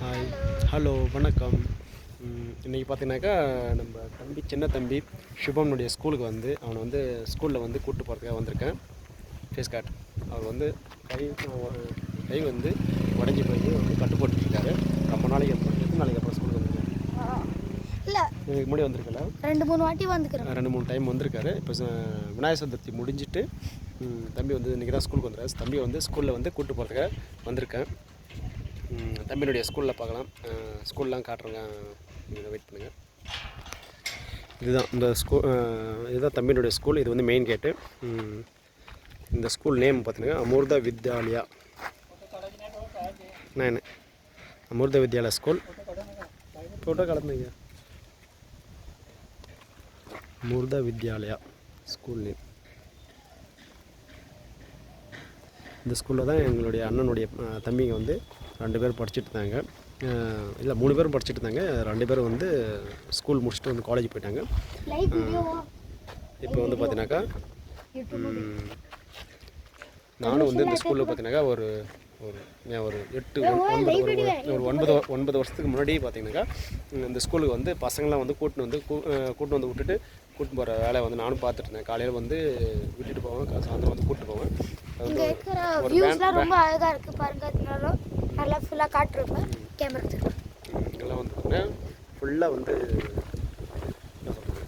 Hi hello வணக்கம். ம், இன்னைக்கு பார்த்தீங்கன்னாக்கா நம்ம தம்பி சின்ன தம்பி சுபம்னுடைய ஸ்கூலுக்கு வந்து அவனை வந்து ஸ்கூலில் வந்து கூப்பிட்டு போகிறதுக்காக வந்திருக்கேன். ஃபேஸ் கார்ட் அவர் வந்து கை கை வந்து உடஞ்சி போய் வந்து கட்டு போட்டுருக்காரு ரொம்ப நாளைக்கு அப்புறம் நாளைக்கு அப்புறம் ஸ்கூலுக்கு வந்திருக்காரு இல்லை. இதுக்கு முன்னாடி வந்திருக்கல? ரெண்டு மூணு வாட்டி வந்துக்கிறேன் ரெண்டு மூணு டைம் வந்திருக்காரு. இப்போ விநாயகர் சதுர்த்தி முடிஞ்சிட்டு தம்பி வந்து இன்றைக்கி தான் ஸ்கூலுக்கு வந்துருக்காரு. தம்பி வந்து ஸ்கூலில் வந்து கூப்பிட்டு போகிறதுக்காக வந்திருக்கேன். தம்பியினுடைய ஸ்கூலில் பார்க்கலாம். ஸ்கூல்லாம் காட்டுறேங்க. நீங்கள் வெயிட் பண்ணுங்கள் இதுதான் இந்த ஸ்கூ இதுதான் தம்பியினுடைய ஸ்கூல் இது வந்து மெயின் கேட்டு இந்த ஸ்கூல் நேம் பார்த்தீங்கன்னா அமிர்த வித்யாலயா. நான் அமிர்த வித்யாலயா ஸ்கூல் ஃபோட்டோ கலந்துங்க. அமிர்த வித்யாலயா ஸ்கூல் நேம் இந்த ஸ்கூலில் தான் எங்களுடைய அண்ணனுடைய தம்பிங்க வந்து ரெண்டு பேர் படிச்சுட்டு இருந்தாங்க இல்லை மூணு பேரும் படிச்சுட்டு இருந்தாங்க ரெண்டு பேரும் வந்து ஸ்கூல் முடிச்சுட்டு வந்து காலேஜ் போயிட்டாங்க. இப்போ வந்து பார்த்தீங்கன்னாக்கா நானும் வந்து இந்த ஸ்கூலில் பார்த்தீங்கன்னாக்கா ஒரு ஒரு எட்டு ஒன்- ஒன்பது ஒரு ஒரு- ஒன்பது ஒன்பது வருஷத்துக்கு முன்னாடி பார்த்தீங்கன்னாக்கா இந்த ஸ்கூலுக்கு வந்து பசங்களாம் வந்து கூட்டின்னு வந்து கூட்டின்னு வந்து விட்டுட்டு கூட்டின்னு போகிற வேலையை வந்து நானும் பார்த்துட்டு இருந்தேன் காலையில் வந்து விட்டுட்டு போவேன் சாயந்தரம் வந்து கூப்பிட்டு போவேன். ஒரு ரொம்ப அழகாக இருக்குது பாருங்க நல்லா ஃபுல்லாக காட்டுருப்பேன் கேமரா எடுத்துருப்பேன் இதெல்லாம் வந்து பார்த்தீங்கன்னா ஃபுல்லாக வந்து என்ன சொல்கிறது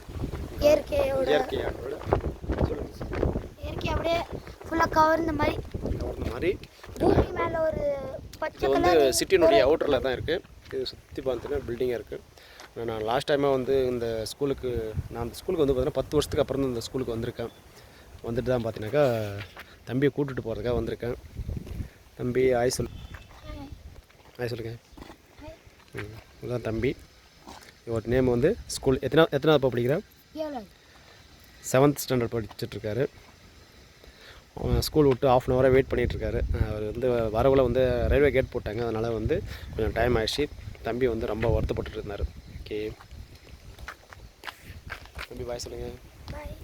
இயற்கையோட இயற்கையானோட இயற்கை அப்படியே ஃபுல்லாக கவர்ந்த மாதிரி. கவர்ந்த மாதிரி. பூமி மேலே ஒரு பச்சை இது வந்து கலர் சிட்டினுடைய அவுட்டரில் தான் இருக்குது இது சுற்றி பார்த்தீங்கன்னா பில்டிங்காக இருக்குது நான் லாஸ்ட் டைமாக வந்து இந்த ஸ்கூலுக்கு நான் அந்த ஸ்கூலுக்கு வந்து பார்த்தீங்கன்னா பத்து வருஷத்துக்கு அப்புறம் தான் இந்த ஸ்கூலுக்கு வந்திருக்கேன். வந்துட்டு தான் பார்த்தீங்கன்னாக்கா தம்பியை கூட்டிட்டு போகிறதுக்காக வந்திருக்கேன். தம்பி ஆய் சொல் ஆய் சொல்லுங்க. ம் இதுதான் தம்பி. இவர் நேம் வந்து ஸ்கூல் எத்தனை எத்தனாவது இப்போ படிக்கிறேன் செவன்த் ஸ்டாண்டர்ட் படிச்சுட்ருக்காரு. ஸ்கூல் விட்டு ஆஃப் அன் ஹவராக வெயிட் பண்ணிகிட்ருக்காரு அவர் வந்து வரவுல வந்து ரயில்வே கேட் போட்டாங்க. அதனால் வந்து கொஞ்சம் டைம் ஆயிடுச்சு. தம்பி வந்து ரொம்ப வருத்தப்பட்டுட்டு இருந்தார். ஓகே தம்பி பாய் சொல்லுங்கள் பாய்